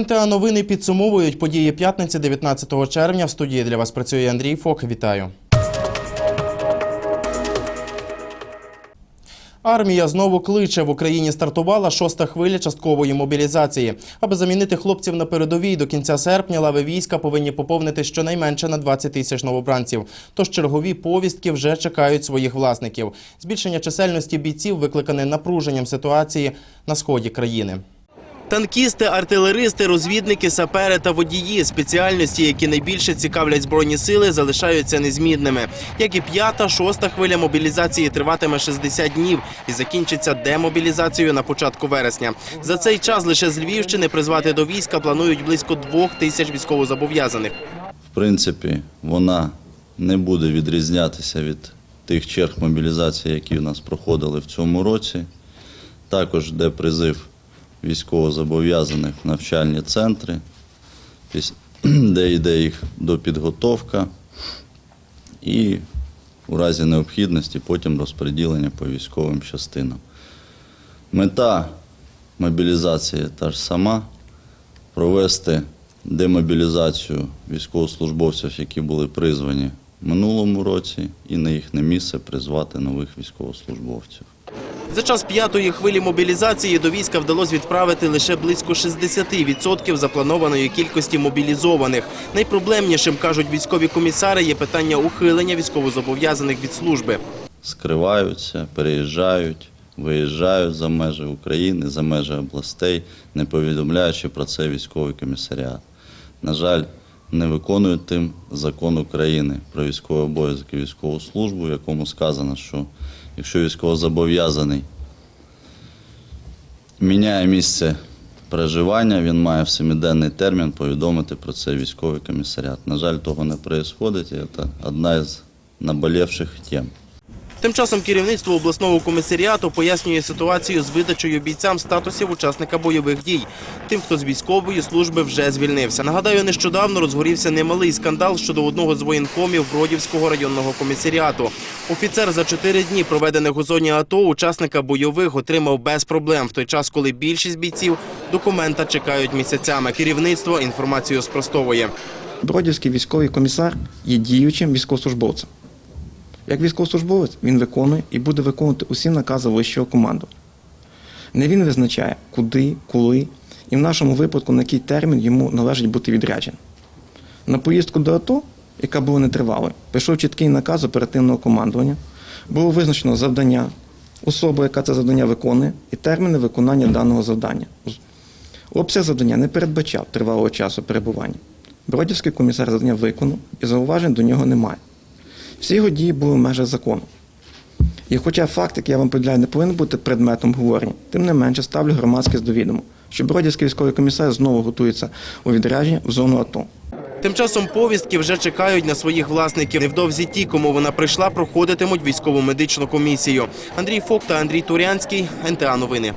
НТА новини підсумовують події п'ятниці 19 червня. В студії для вас працює Андрій Фок. Вітаю. Армія знову кличе в Україні стартувала шоста хвиля часткової мобілізації. Аби замінити хлопців на передовій до кінця серпня, лави війська повинні поповнити щонайменше на 20 тисяч новобранців. Тож чергові повістки вже чекають своїх власників. Збільшення чисельності бійців викликане напруженням ситуації на сході країни. Танкісти, артилеристи, розвідники, сапери та водії спеціальності, які найбільше цікавлять збройні сили, залишаються незмінними. Як і п'ята, шоста хвиля мобілізації триватиме 60 днів і закінчиться демобілізацією на початку вересня. За цей час лише з Львівщини призвати до війська планують близько двох тисяч військовозобов'язаних. В принципі, вона не буде відрізнятися від тих черг мобілізації, які у нас проходили в цьому році. Також йде призив військовозобов'язаних в навчальні центри, де йде їх допідготовка і у разі необхідності потім розподілення по військовим частинам. Мета мобілізації та ж сама провести демобілізацію військовослужбовців, які були призвані в минулому році, і на їхнє місце призвати нових військовослужбовців. За час п'ятої хвилі мобілізації до війська вдалося відправити лише близько 60% запланованої кількості мобілізованих. Найпроблемнішим, кажуть військові комісари, є питання ухилення військовозобов'язаних від служби. Скриваються, переїжджають, виїжджають за межі України, за межі областей, не повідомляючи про це військовий комісаріат. На жаль, не виконують тим закон України про військовий обов'язок і військову службу, в якому сказано, що якщо військовозобов'язаний міняє місце проживання, він має в семиденний термін повідомити про це військовий комісаріат. На жаль, того не відбувається, це одна із наболівших тем. Тим часом керівництво обласного комісаріату пояснює ситуацію з видачею бійцям статусів учасника бойових дій. Тим, хто з військової служби вже звільнився. Нагадаю, нещодавно розгорівся немалий скандал щодо одного з воєнкомів Бродівського районного комісаріату. Офіцер за чотири дні, проведених у зоні АТО, учасника бойових отримав без проблем, в той час, коли більшість бійців документа чекають місяцями. Керівництво інформацію спростовує. Бродівський військовий комісар є діючим військовослужбовцем. Як військовослужбовець він виконує і буде виконувати усі накази вищого команду. Не він визначає, куди, коли і в нашому випадку на який термін йому належить бути відрядженим. На поїздку до АТО, яка була нетривалою, пішов чіткий наказ оперативного командування, було визначено завдання, особа, яка це завдання виконує, і терміни виконання даного завдання. Обсяг завдання не передбачав тривалого часу перебування. Бродівський комісар завдання виконав і зауважень до нього немає. Всі його дії були в межах закону. І хоча факт, який я вам повідомляю, не повинен бути предметом говорення, тим не менше ставлю громадськість до відома, що Бродівський військовий комісар знову готується у відрядження в зону АТО. Тим часом повістки вже чекають на своїх власників. Невдовзі ті, кому вона прийшла, проходитимуть військово-медичну комісію. Андрій Фок та Андрій Турянський. НТА Новини.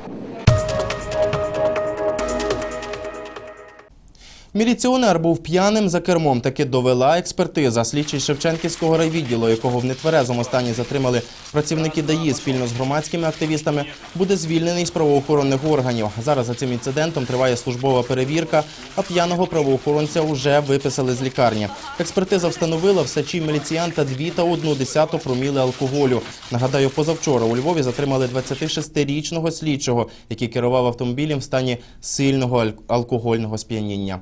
Міліціонер був п'яним за кермом. Таки довела експертиза. Слідчий Шевченківського райвідділу, якого в нетверезому стані затримали працівники ДАІ спільно з громадськими активістами, буде звільнений з правоохоронних органів. Зараз за цим інцидентом триває службова перевірка, а п'яного правоохоронця вже виписали з лікарні. Експертиза встановила в сечі міліціянта 2 та 1 десяту проміли алкоголю. Нагадаю, позавчора у Львові затримали 26-річного слідчого, який керував автомобілем в стані сильного алкогольного сп'яніння.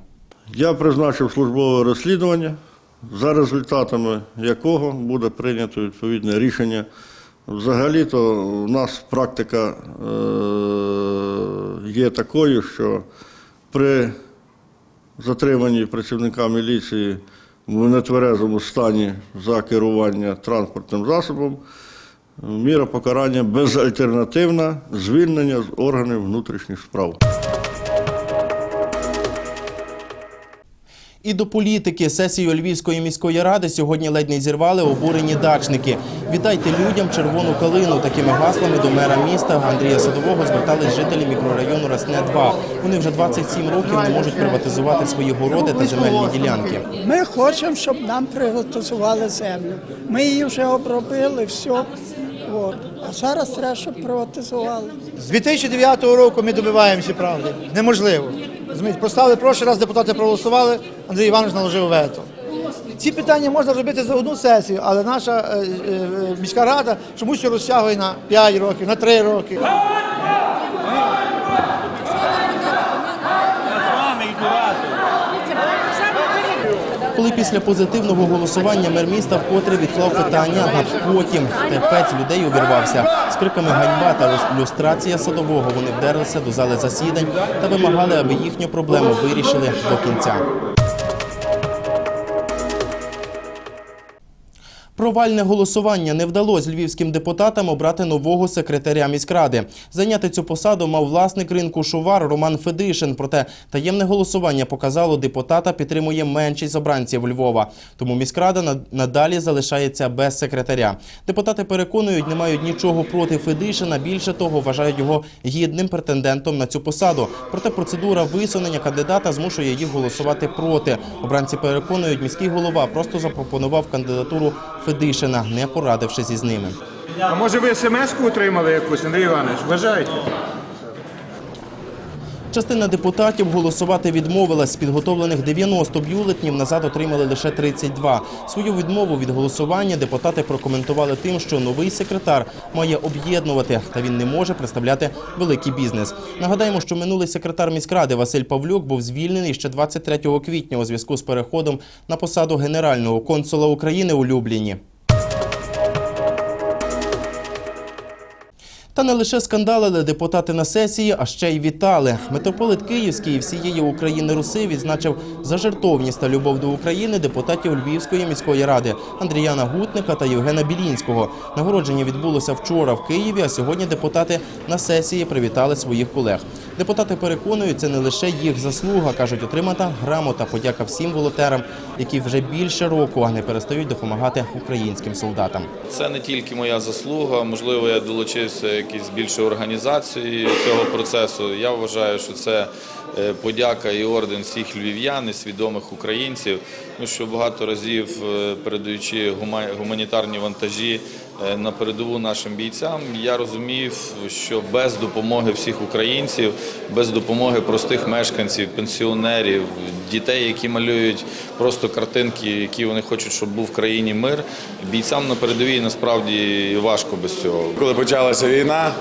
Я призначив службове розслідування, за результатами якого буде прийнято відповідне рішення. Взагалі-то у нас практика е, є такою, що при затриманні працівника міліції в нетверезому стані за керування транспортним засобом міра покарання безальтернативна звільнення з органів внутрішніх справ. І до політики сесію Львівської міської ради сьогодні ледь не зірвали обурені дачники. Віддайте людям червону калину. Такими гаслами до мера міста Андрія Садового звертались жителі мікрорайону Росне 2 Вони вже 27 років не можуть приватизувати свої городи та земельні ділянки. Ми хочемо, щоб нам приватизували землю. Ми її вже обробили, все. От. А зараз треба, щоб приватизували. З 2009 року ми добиваємося правди. Неможливо. Розумієте, поставили прошлий раз, депутати проголосували, Андрій Іванович наложив вето. Ці питання можна зробити за одну сесію, але наша е, е, міська рада чомусь розтягує на 5 років, на 3 роки. Коли після позитивного голосування мер міста вкотре відклав питання на потім, терпець людей увірвався. З криками ганьба та люс- люстрація садового вони вдерлися до зали засідань та вимагали, аби їхню проблему вирішили до кінця. Провальне голосування не вдалося львівським депутатам обрати нового секретаря міськради. Зайняти цю посаду мав власник ринку Шувар Роман Федишин. Проте таємне голосування показало, депутата підтримує меншість обранців Львова. Тому міськрада над- надалі залишається без секретаря. Депутати переконують, не мають нічого проти Федишина. Більше того, вважають його гідним претендентом на цю посаду. Проте процедура висунення кандидата змушує їх голосувати проти. Обранці переконують, міський голова просто запропонував кандидатуру Федишина, не порадившись із ними. А може ви смс-ку отримали якусь, Андрій Іванович? Вважаєте? Частина депутатів голосувати відмовилась. З підготовлених 90 бюлетнів назад отримали лише 32. Свою відмову від голосування депутати прокоментували тим, що новий секретар має об'єднувати, та він не може представляти великий бізнес. Нагадаємо, що минулий секретар міськради Василь Павлюк був звільнений ще 23 квітня у зв'язку з переходом на посаду генерального консула України у Любліні. Та не лише скандалили депутати на сесії, а ще й вітали. Митрополит Київський і всієї України Руси відзначив за жертовність та любов до України депутатів Львівської міської ради Андріяна Гутника та Євгена Білінського. Нагородження відбулося вчора в Києві, а сьогодні депутати на сесії привітали своїх колег. Депутати переконують, це не лише їх заслуга, кажуть, отримата грамота, подяка всім волонтерам, які вже більше року не перестають допомагати українським солдатам. Це не тільки моя заслуга, можливо, я долучився якісь більше організації цього процесу. Я вважаю, що це е, подяка і орден всіх львів'ян, і свідомих українців. Що багато разів е, передаючи гуманітарні вантажі на передову нашим бійцям, я розумів, що без допомоги всіх українців, без допомоги простих мешканців, пенсіонерів, дітей, які малюють просто картинки, які вони хочуть, щоб був в країні мир. Бійцям на передовій насправді важко без цього. Коли почалася війна,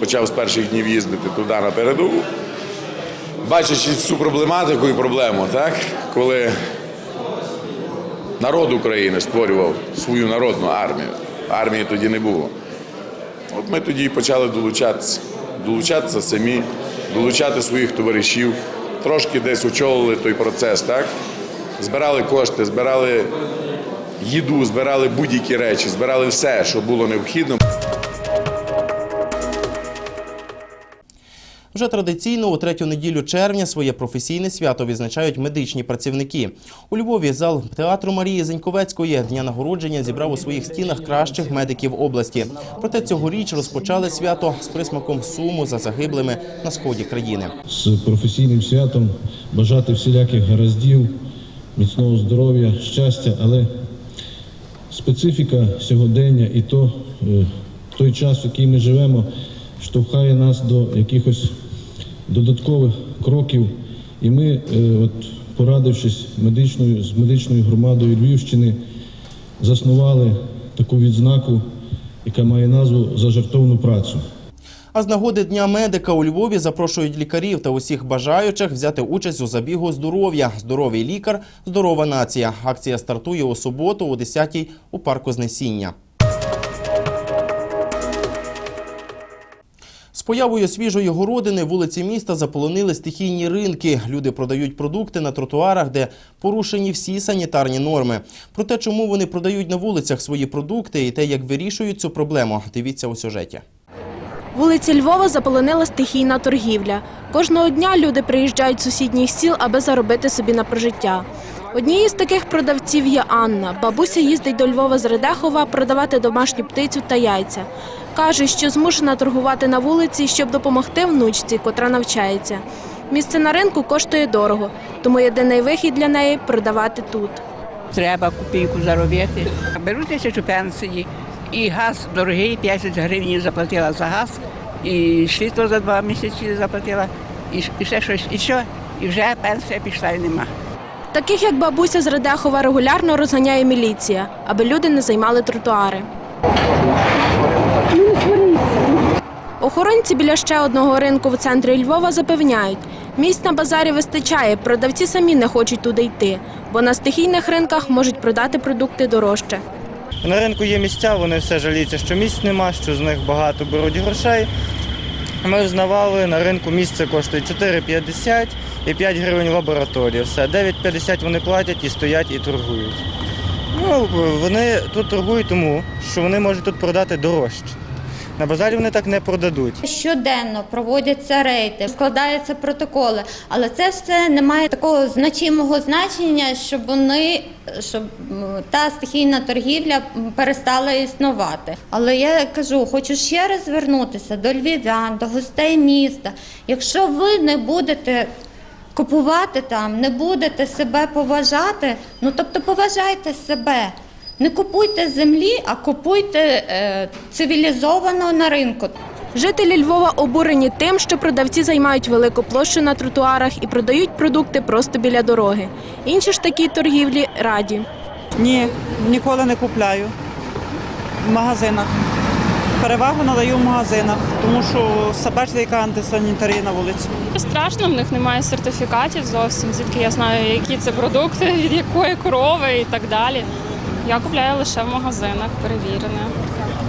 почав з перших днів їздити туди на передову, бачачи цю проблематику і проблему, так? коли народ України створював свою народну армію, армії тоді не було. От ми тоді почали долучатися, долучатися самі, долучати своїх товаришів, трошки десь очолили той процес, так? Збирали кошти, збирали їду, збирали будь-які речі, збирали все, що було необхідно. Вже традиційно у третю неділю червня своє професійне свято відзначають медичні працівники. У Львові зал театру Марії Зеньковецької дня нагородження зібрав у своїх стінах кращих медиків області. Проте цьогоріч розпочали свято з присмаком суму за загиблими на сході країни. з професійним святом, бажати всіляких гараздів, міцного здоров'я, щастя, але специфіка сьогодення і то, е, той час, в який ми живемо, штовхає нас до якихось додаткових кроків. І ми, е, от, порадившись медичною, з медичною громадою Львівщини, заснували таку відзнаку, яка має назву за жертовну працю. А з нагоди Дня медика у Львові запрошують лікарів та усіх бажаючих взяти участь у забігу здоров'я. Здоровий лікар, здорова нація. Акція стартує у суботу о 10-й у парку Знесіння. З появою свіжої городини вулиці міста заполонили стихійні ринки. Люди продають продукти на тротуарах, де порушені всі санітарні норми. Про те, чому вони продають на вулицях свої продукти і те, як вирішують цю проблему, дивіться у сюжеті. Вулиці Львова заполонила стихійна торгівля. Кожного дня люди приїжджають з сусідніх сіл, аби заробити собі на прожиття. Однією з таких продавців є Анна. Бабуся їздить до Львова з Редехова продавати домашню птицю та яйця. Каже, що змушена торгувати на вулиці, щоб допомогти внучці, котра навчається. Місце на ринку коштує дорого, тому єдиний вихід для неї продавати тут. Треба копійку заробити. Беру тисячу пенсії, і газ дорогий, 50 гривень заплатила за газ, і світло за два місяці заплатила, і, ще щось. І що? і вже пенсія пішла і нема. Таких як бабуся з Радехова регулярно розганяє міліція, аби люди не займали тротуари. Охоронці біля ще одного ринку в центрі Львова запевняють, місць на базарі вистачає, продавці самі не хочуть туди йти, бо на стихійних ринках можуть продати продукти дорожче. На ринку є місця, вони все жаліються, що місць нема, що з них багато беруть грошей. Ми взнавали, на ринку місце коштує 4,50 і 5 гривень лабораторія. Все, 9,50 вони платять і стоять і торгують. Ну, вони тут торгують тому, що вони можуть тут продати дорожче. На базарі вони так не продадуть. Щоденно проводяться рейди, складаються протоколи, але це все не має такого значимого значення, щоб вони щоб та стихійна торгівля перестала існувати. Але я кажу, хочу ще раз звернутися до львів'ян, до гостей міста. Якщо ви не будете купувати там, не будете себе поважати, ну тобто поважайте себе. Не купуйте землі, а купуйте е, цивілізовано на ринку. Жителі Львова обурені тим, що продавці займають велику площу на тротуарах і продають продукти просто біля дороги. Інші ж такі торгівлі раді. Ні, ніколи не купляю в магазинах. Перевагу надаю в магазинах, тому що все бачите, яка антисанітарія на вулиці. Страшно, в них немає сертифікатів зовсім, звідки я знаю, які це продукти, від якої корови і так далі. Я купляю лише в магазинах, перевірене,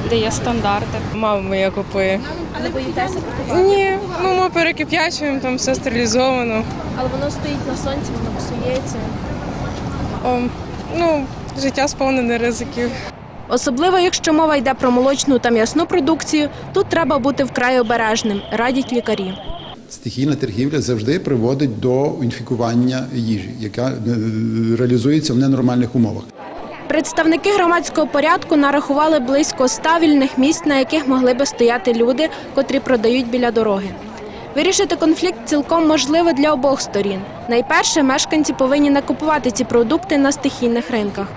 де є стандарти. Мама моя купує. Не боїтеся Ні, ну ми перекип'ячуємо, там все стерилізовано. але воно стоїть на сонці, воно псується. О, ну, життя сповнене ризиків. Особливо, якщо мова йде про молочну та м'ясну продукцію, тут треба бути вкрай обережним, радять лікарі. Стихійна торгівля завжди приводить до інфікування їжі, яка е, реалізується в ненормальних умовах. Представники громадського порядку нарахували близько ста вільних місць, на яких могли би стояти люди, котрі продають біля дороги. Вирішити конфлікт цілком можливо для обох сторін. Найперше, мешканці повинні не купувати ці продукти на стихійних ринках.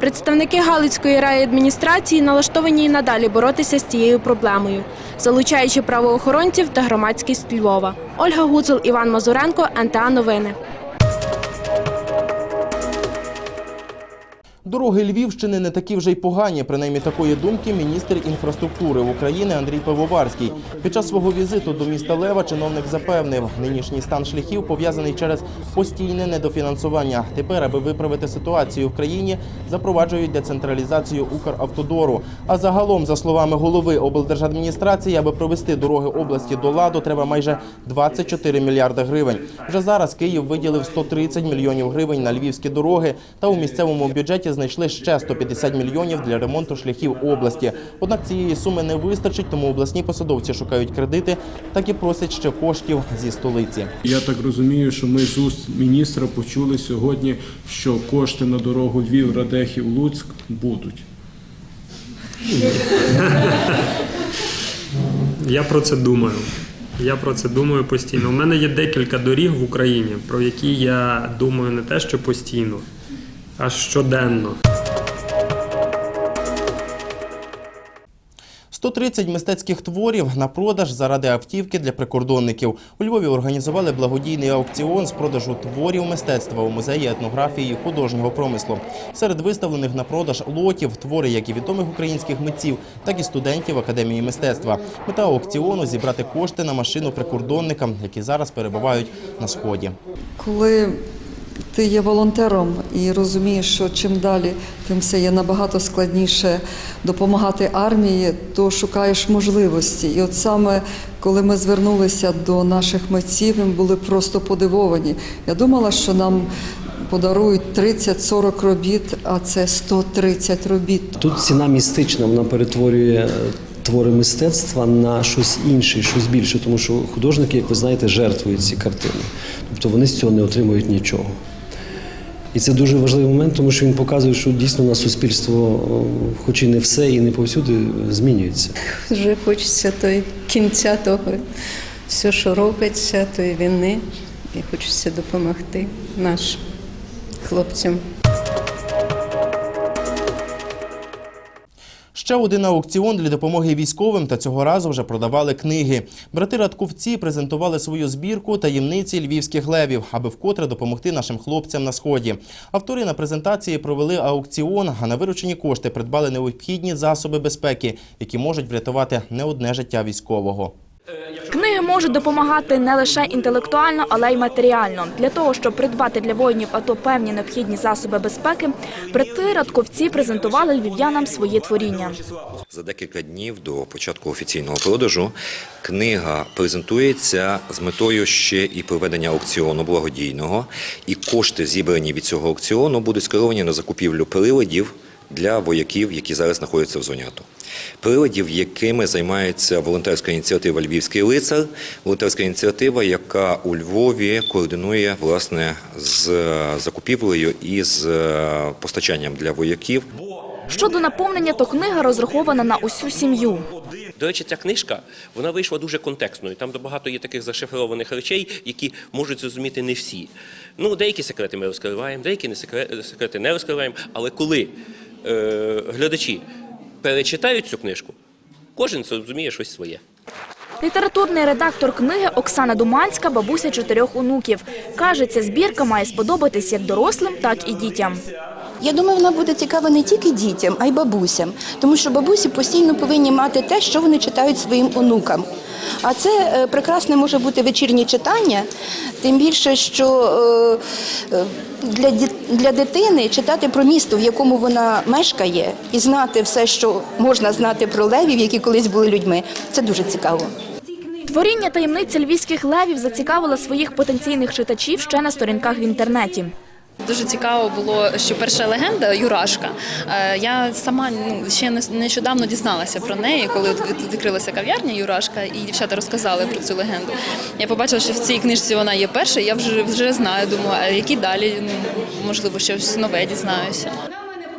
Представники Галицької райадміністрації налаштовані і надалі боротися з цією проблемою, залучаючи правоохоронців та громадськість Львова. Ольга Гуцул, Іван Мазуренко, НТА Новини. Дороги Львівщини не такі вже й погані. Принаймні такої думки міністр інфраструктури України Андрій Пивоварський. Під час свого візиту до міста Лева чиновник запевнив, нинішній стан шляхів пов'язаний через постійне недофінансування. Тепер, аби виправити ситуацію в країні, запроваджують децентралізацію Укравтодору. А загалом, за словами голови облдержадміністрації, аби провести дороги області до ладу, треба майже 24 мільярди гривень. Вже зараз Київ виділив 130 мільйонів гривень на львівські дороги, та у місцевому бюджеті знайшли ще 150 мільйонів для ремонту шляхів області. Однак цієї суми не вистачить, тому обласні посадовці шукають кредити, так і просять ще коштів зі столиці. Я так розумію, що ми з уст міністра почули сьогодні, що кошти на дорогу Львів, Радехів, Луцьк будуть. Я про це думаю. Я про це думаю постійно. У мене є декілька доріг в Україні, про які я думаю не те, що постійно, а щоденно. 130 мистецьких творів на продаж заради автівки для прикордонників. У Львові організували благодійний аукціон з продажу творів мистецтва у музеї етнографії і художнього промислу. Серед виставлених на продаж лотів твори як і відомих українських митців, так і студентів Академії мистецтва. Мета аукціону зібрати кошти на машину прикордонникам, які зараз перебувають на сході. Коли ти є волонтером і розумієш, що чим далі, тим все є набагато складніше допомагати армії, то шукаєш можливості. І от саме коли ми звернулися до наших митців, ми були просто подивовані. Я думала, що нам подарують 30-40 робіт, а це 130 робіт. Тут ціна містична, вона перетворює твори мистецтва на щось інше, щось більше, тому що художники, як ви знаєте, жертвують ці картини. Тобто вони з цього не отримують нічого. І це дуже важливий момент, тому що він показує, що дійсно на суспільство, хоч і не все, і не повсюди, змінюється. Вже хочеться той кінця того, все, що робиться, тої війни, і хочеться допомогти нашим хлопцям. Ще один аукціон для допомоги військовим та цього разу вже продавали книги. Брати Радковці презентували свою збірку таємниці львівських левів, аби вкотре допомогти нашим хлопцям на сході. Автори на презентації провели аукціон, а на виручені кошти придбали необхідні засоби безпеки, які можуть врятувати не одне життя військового. Книги можуть допомагати не лише інтелектуально, але й матеріально. Для того, щоб придбати для воїнів АТО певні необхідні засоби безпеки, брати Радковці презентували львів'янам свої творіння. За декілька днів до початку офіційного продажу книга презентується з метою ще і проведення аукціону благодійного, і кошти, зібрані від цього аукціону, будуть скеровані на закупівлю приладів для вояків, які зараз знаходяться в зоні АТО. Приладів, якими займається волонтерська ініціатива Львівський лицар, волонтерська ініціатива, яка у Львові координує власне з закупівлею і з е, постачанням для вояків Щодо наповнення, то книга розрахована на усю сім'ю. До речі, ця книжка вона вийшла дуже контекстною. Там багато є таких зашифрованих речей, які можуть зрозуміти не всі. Ну, деякі секрети ми розкриваємо, деякі не секрети не розкриваємо. Але коли е, глядачі перечитають цю книжку, кожен зрозуміє щось своє. Літературний редактор книги Оксана Думанська, бабуся чотирьох онуків. Каже, ця збірка має сподобатись як дорослим, так і дітям. Я думаю, вона буде цікава не тільки дітям, а й бабусям, тому що бабусі постійно повинні мати те, що вони читають своїм онукам. А це е, прекрасне може бути вечірнє читання, тим більше, що е, е, для, дитини читати про місто, в якому вона мешкає, і знати все, що можна знати про левів, які колись були людьми, це дуже цікаво. Творіння таємниця львівських левів зацікавило своїх потенційних читачів ще на сторінках в інтернеті. Дуже цікаво було, що перша легенда Юрашка. е, Я сама ну, ще не- нещодавно дізналася про неї, коли відкрилася кав'ярня Юрашка, і дівчата розказали про цю легенду. Я побачила, що в цій книжці вона є перша. Я вже вже знаю. Думаю, а які далі ну, можливо щось нове дізнаюся.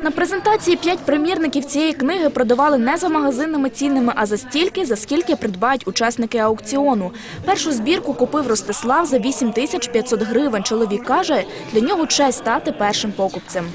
На презентації п'ять примірників цієї книги продавали не за магазинними цінами, а за стільки, за скільки придбають учасники аукціону. Першу збірку купив Ростислав за 8 тисяч 500 гривень. Чоловік каже, для нього честь стати першим покупцем.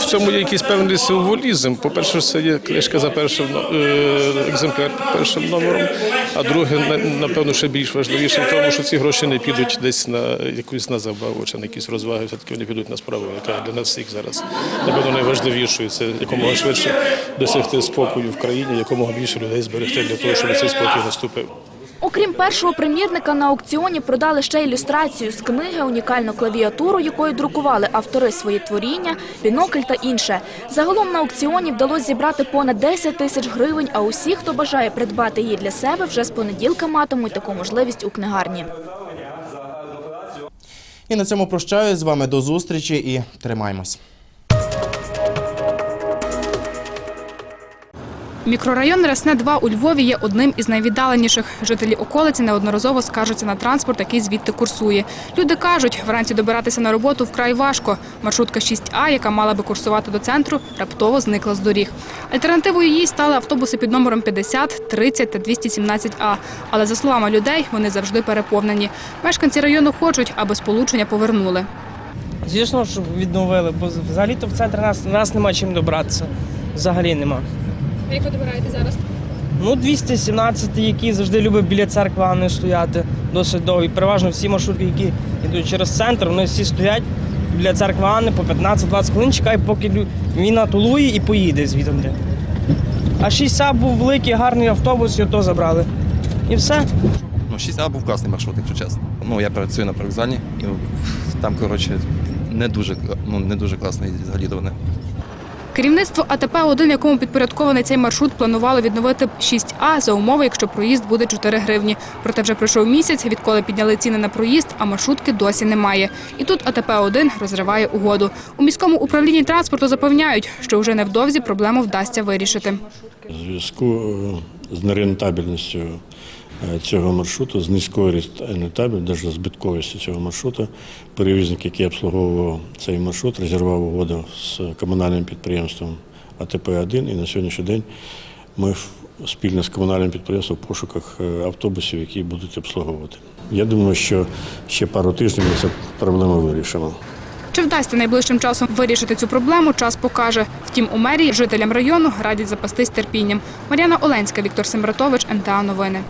В цьому є якийсь певний символізм. По-перше, це є книжка за першим е, екземпляр першим номером. А друге, напевно, ще більш важливіше тому, що ці гроші не підуть десь на якусь на забаву чи на якісь розваги. Все-таки вони підуть на справу, яка для нас всіх зараз напевно найважливішою. Це якомога швидше досягти спокою в країні, якомога більше людей зберегти для того, щоб цей спокій наступив. Окрім першого примірника, на аукціоні продали ще ілюстрацію з книги, унікальну клавіатуру, якою друкували автори свої творіння, бінокль та інше. Загалом на аукціоні вдалося зібрати понад 10 тисяч гривень, а усі, хто бажає придбати її для себе, вже з понеділка матимуть таку можливість у книгарні. І на цьому прощаюсь з вами до зустрічі і тримаймось. Мікрорайон Рясне 2 у Львові є одним із найвіддаленіших. Жителі околиці неодноразово скаржаться на транспорт, який звідти курсує. Люди кажуть, вранці добиратися на роботу вкрай важко. Маршрутка 6А, яка мала би курсувати до центру, раптово зникла з доріг. Альтернативою їй стали автобуси під номером 50, 30 та 217А. Але за словами людей, вони завжди переповнені. Мешканці району хочуть, аби сполучення повернули. Звісно, щоб відновили, бо взагалі-то в центр нас, нас нема чим добратися. Взагалі нема. Як ви добираєте зараз? Ну, 217, які завжди люблять біля церкви Анни стояти досить довго. І переважно всі маршрутки, які йдуть через центр, вони всі стоять біля церкви Анни по 15-20 хвилин, чекають, поки він атулує і поїде звідти. А 6А був великий, гарний автобус, і то забрали. І все. Ну, 6А був класний маршрут, якщо чесно. Ну, я працюю на привокзалі, і там, коротше, не дуже, ну, не дуже класний взагалі до мене. Керівництво АТП-1, якому підпорядкований цей маршрут, планувало відновити 6А за умови, якщо проїзд буде 4 гривні. Проте вже пройшов місяць, відколи підняли ціни на проїзд, а маршрутки досі немає. І тут АТП-1 розриває угоду. У міському управлінні транспорту запевняють, що вже невдовзі проблему вдасться вирішити. Зв'язку е, з нерентабельністю цього маршруту, з низькою рентабельністю, навіть збитковістю цього маршруту, перевізник, який обслуговував цей маршрут, розірвав угоду з комунальним підприємством АТП-1 і на сьогоднішній день ми спільно з комунальним підприємством в пошуках е, автобусів, які будуть обслуговувати. Я думаю, що ще пару тижнів ми цю проблему вирішимо. Чи вдасться найближчим часом вирішити цю проблему, час покаже. Втім, у мерії жителям району радять запастись терпінням. Мар'яна Оленська, Віктор Сембратович, НТА Новини.